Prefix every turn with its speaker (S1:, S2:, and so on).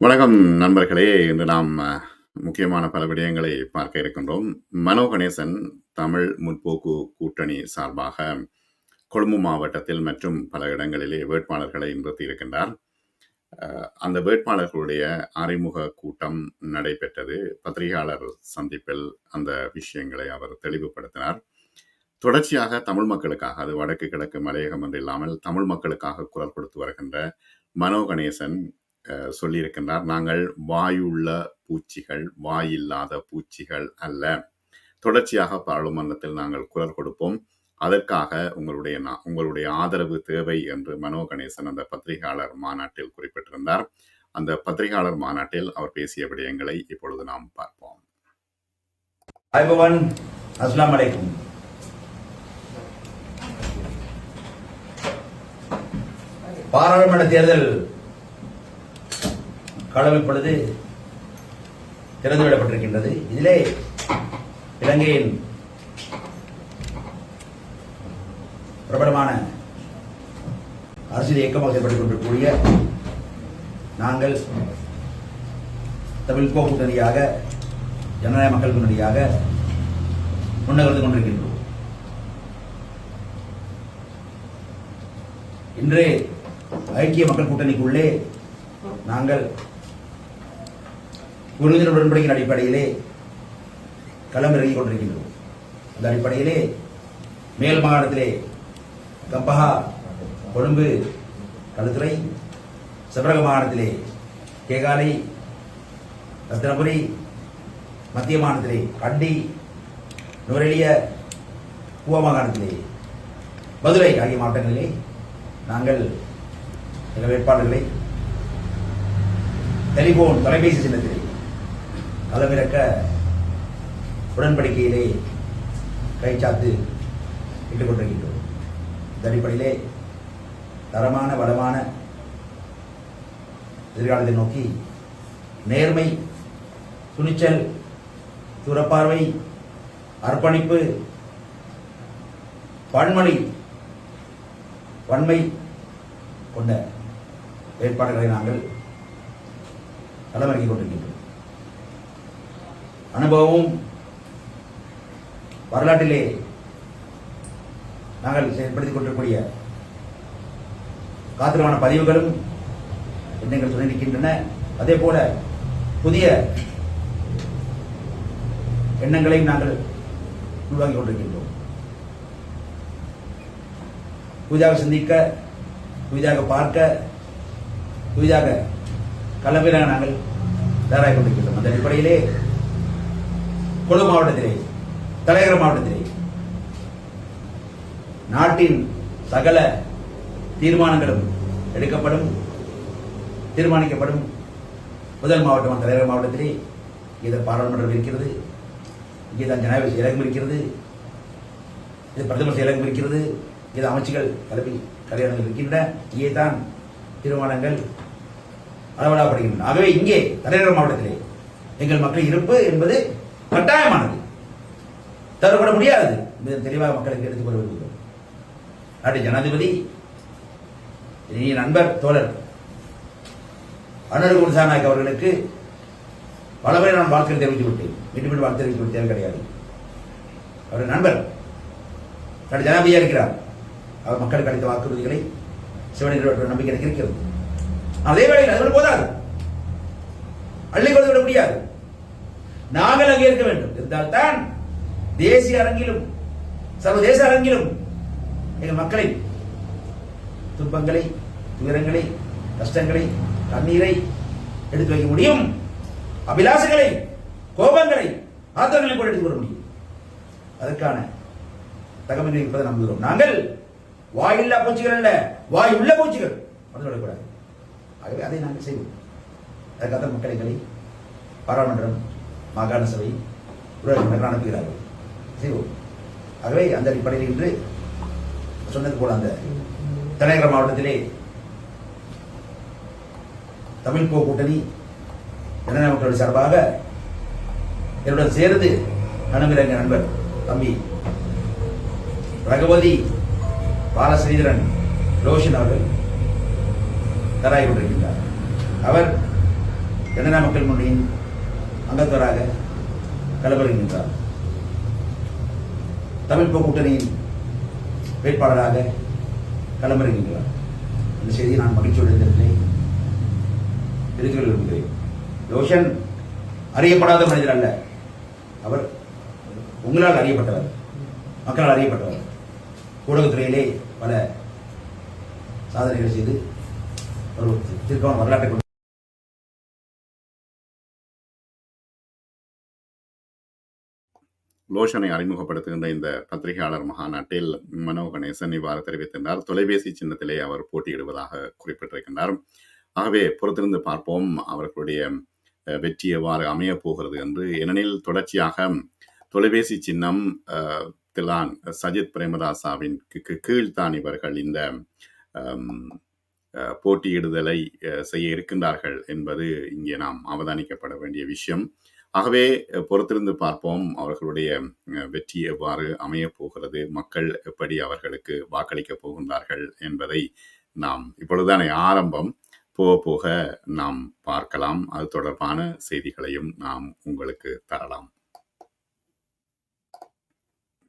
S1: வணக்கம் நண்பர்களே. இன்று நாம் முக்கியமான பல விடயங்களை பார்க்க இருக்கின்றோம். மனோ கணேசன் தமிழ் முற்போக்கு கூட்டணி சார்பாக கொழும்பு மாவட்டத்தில் மற்றும் பல இடங்களிலே வேட்பாளர்களை நிறுத்தியிருக்கின்றார். அந்த வேட்பாளர்களுடைய அறிமுக கூட்டம் நடைபெற்றது. பத்திரிகையாளர் சந்திப்பில் அந்த விஷயங்களை அவர் தெளிவுபடுத்தினார். தொடர்ச்சியாக தமிழ் மக்களுக்காக அது வடக்கு கிழக்கு மலையகம் என்று இல்லாமல் தமிழ் மக்களுக்காக குரல் கொடுத்து வருகின்ற மனோ கணேசன் சொல்லியிருக்கின்றார். நாங்கள் வாயுள்ள பூச்சிகள் வாயில்லாத பூச்சிகள் அல்ல. தொடர்ச்சியாக பாராளுமன்றத்தில் நாங்கள் குரல் கொடுப்போம். அதற்காக உங்களுடைய உங்களுடைய ஆதரவு தேவை என்று மனோ கணேசன் அந்த பத்திரிகையாளர் மாநாட்டில் குறிப்பிட்டிருந்தார். அந்த பத்திரிகையாளர் மாநாட்டில் அவர் பேசிய விடயங்களை இப்பொழுது நாம் பார்ப்போம்.
S2: பாராளுமன்ற தேர்தல் களம் இப்பொழுது திறந்துவிடப்பட்டிருக்கின்றது. இதிலே இலங்கையின் பிரபலமான அரசியல் இயக்கமாக செயல்பட்டுக் கொண்டிருக்கக்கூடிய நாங்கள் தமிழ் போக்கு கூட்டணியாக ஜனநாயக மக்கள் முன்னணியாக முன்னகர்ந்து கொண்டிருக்கின்றோம். இன்று ஐக்கிய மக்கள் கூட்டணிக்குள்ளே நாங்கள் புரிந்துணர்வு உடன்படிக்கையின் அடிப்படையிலே களமிறங்கிக் கொண்டிருக்கின்றோம். அந்த அடிப்படையிலே மேல் மாகாணத்திலே கம்பஹா கொழும்பு களுத்துறை செவ்வரக மாகாணத்திலே கேகாலை ரத்தினபுரி மத்திய மாகாணத்திலே கண்டி நுவரெலிய பூவா மாகாணத்திலே மதுரை ஆகிய மாவட்டங்களிலே நாங்கள் எங்கள் வேட்பாளர்களை டெலிபோன் தொலைபேசி சின்னத்திலே களமிறக்க உடன்படிக்கையிலே கைச்சாத்து இட்டுக் கொண்டிருக்கின்றோம். இந்த அடிப்படையிலே தரமான வளமான எதிர்காலத்தை நோக்கி நேர்மை துணிச்சல் துறப்பார்வை அர்ப்பணிப்பு பன்மொழி வன்மை கொண்ட ஏற்பாடுகளை நாங்கள் களமிறங்கிக் கொண்டிருக்கின்றோம். அனுபவமும் வரலாற்றிலே நாங்கள் செயல்படுத்திக் கொண்டிருக்கக்கூடிய காத்திரமான பதிவுகளும் எண்ணங்கள் சொல்லியிருக்கின்றன நிற்கின்றன அதே போல புதிய எண்ணங்களையும் நாங்கள் உருவாக்கிக் கொண்டிருக்கின்றோம். புதிதாக சிந்திக்க புதிதாக பார்க்க புதிதாக கலவையிலாக நாங்கள் தயாராகி கொண்டிருக்கின்றோம். அந்த அடிப்படையிலே கொழு மாவட்டத்திலே தலைநகர் மாவட்டத்திலே. நாட்டின் சகல தீர்மானங்களும் எடுக்கப்படும் தீர்மானிக்கப்படும். முதல் மாவட்டம் தலைநகர் மாவட்டத்திலே இங்கே பாராளுமன்றம் இருக்கிறது. இங்கே தான் ஜனாதிபதி செயலகம் இருக்கிறது. இது பிரதமர் செயலகம் இருக்கிறது. இது அமைச்சுகள் தலைமை கல்யாணங்கள் இருக்கின்றன. இங்கே தான் தீர்மானங்கள் அளவிடப்படுகின்றன. ஆகவே இங்கே தலைநகர் மாவட்டத்திலே எங்கள் மக்கள் இருப்பு என்பது கட்டாயமானது. தரப்பட முடியாது. தெளிவாக மக்களுக்கு எடுத்து கொள்ள நாட்டு ஜனாதிபதி இனிய நண்பர் தோழர் அனுர் குருசாநாயக் அவர்களுக்கு பலமுறை நான் வாழ்க்கை தெரிவித்து விட்டேன் மீண்டும் மீண்டும் வாழ்த்து தெரிவித்து விட்டேன் தேவை கிடையாது. அவர் நண்பர் நாட்டு ஜனாதிபதியாக இருக்கிறார். அவர் மக்களுக்கு அளித்த வாக்குறுதிகளை சிவனின் நம்பிக்கை எனக்கு இருக்கிறது அதே வேளையில் அது போதாது. அள்ளி கொடுத்து விட முடியாது. நாங்கள் அங்கே இருக்க வேண்டும். இருந்தால்தான் தேசிய அரங்கிலும் சர்வதேச அரங்கிலும் எங்கள் மக்களை துன்பங்களை துயரங்களை கஷ்டங்களை கண்ணீரை எடுத்து வைக்க முடியும். அபிலாசங்களை கோபங்களை ஆத்திரங்களை கூட எடுத்து வர முடியும். அதற்கான தகவல்கள் இருப்பதை நம்புகிறோம் நாங்கள் வாயில்லா பூச்சிகள் அல்ல வாய் உள்ள பூச்சிகள் மறந்துவிடக்கூடாது ஆகவே அதை நாங்கள் செய்வோம். அதற்காக மக்களை பாராளுமன்றம் மாகாண சபை உறவினர் அனுப்புகிறார்கள் சரி ஆகவே அந்த அடிப்படையில் இன்று சொன்னது போல அந்த தலைநகர் மாவட்டத்திலே தமிழ் போ கூட்டணி ஜனநாயக மக்கள் சார்பாக என்னுடன் சேர்ந்து அனுமிரங்க நண்பர் தம்பி ரகுபதி பாலஸ்ரீதரன் ரோஷன் அவர்கள் தராய் கொண்டிருக்கின்றார். அவர் ஜனநாயக மக்கள் முன்னணியின் அங்கத்தராக களமிறங்குகின்றார் தமிழ் கூட்டணியின் வேட்பாளராக களமிறங்குகிறார் இந்த செய்தியை நான் மகிழ்ச்சியோடு இந்த இடத்திலே கொள்ள விரும்புகிறேன் ரோஷன் அறியப்படாத மனிதர் அல்ல. அவர் உங்களால் அறியப்பட்டவர் மக்களால் அறியப்பட்டவர். ஊடகத்துறையிலே பல சாதனைகள் செய்து ஒரு திருக்கான வரலாற்றை
S1: லோஷனை அறிமுகப்படுத்துகின்ற இந்த பத்திரிகையாளர் மகாநாட்டில் மனோ கணேசன் இவ்வாறு தெரிவித்திருந்தார். தொலைபேசி சின்னத்திலே அவர் போட்டியிடுவதாக குறிப்பிட்டிருக்கின்றார். ஆகவே பொறுத்திருந்து பார்ப்போம். அவர்களுடைய வெற்றி எவ்வாறு அமையப் போகிறது என்று. ஏனெனில் தொடர்ச்சியாக தொலைபேசி சின்னம் திலான் சஜித் பிரேமதாசாவின் கீழ்தான் இவர்கள் இந்த போட்டியிடுதலை செய்ய இருக்கின்றார்கள் என்பது இங்கே நாம் அவதானிக்கப்பட வேண்டிய விஷயம். ஆகவே பொறுத்திருந்து பார்ப்போம் அவர்களுடைய வெற்றி எவ்வாறு அமையப் போகிறது மக்கள் எப்படி அவர்களுக்கு வாக்களிக்கப் போகின்றார்கள் என்பதை நாம் இப்பொழுதுதானே ஆரம்பம். போக போக நாம் பார்க்கலாம். அது தொடர்பான செய்திகளையும் நாம் உங்களுக்கு தரலாம்.